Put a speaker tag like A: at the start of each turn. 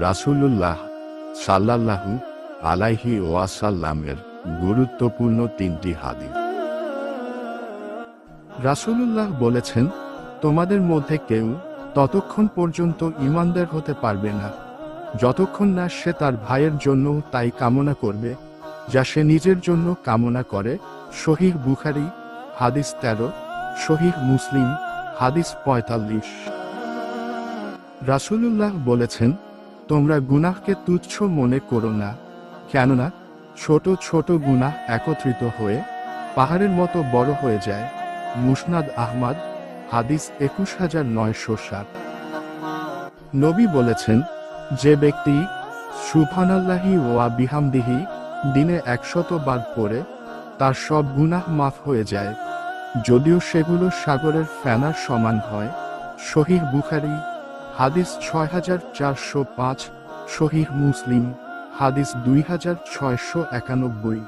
A: রাসূলুল্লাহ সাল্লাল্লাহু আলাইহি ওয়াসাল্লামের গুরুত্বপূর্ণ তিনটি হাদিস। রাসূলুল্লাহ বলেছেন, তোমাদের মধ্যে কেউ ততক্ষণ পর্যন্ত ইমানদার হতে পারবে না। যতক্ষণ না সে তার ভাইয়ের জন্য তাই কামনা করবে, যা সে নিজের জন্য কামনা করে। শহীদ বুখারি, হাদিস তেরো শহীদ মুসলিম, হাদিস পঁয়তাল্লিশ। রাসূলুল্লাহ বলেছেন তোমরা গুনাহকে তুচ্ছ মনে করো না, কেননা ছোট ছোট গুনাহ একত্রিত হয়ে পাহাড়ের মতো বড় হয়ে যায়। মুসনাদ আহমাদ, হাদিস একুশ হাজার নয়শো সাত। নবী বলেছেন, যে ব্যক্তি সুবহানাল্লাহি ওয়া বিহামদিহি দিনে একশত বার পরে তার সব গুনাহ মাফ হয়ে যায়। যদিও সেগুলো সাগরের ফেনার সমান হয় শহীদ বুখারি হাদিস ছয় হাজার চারশো পাঁচ শহীদ মুসলিম হাদিস দুই হাজার ছয়শো একানব্বই।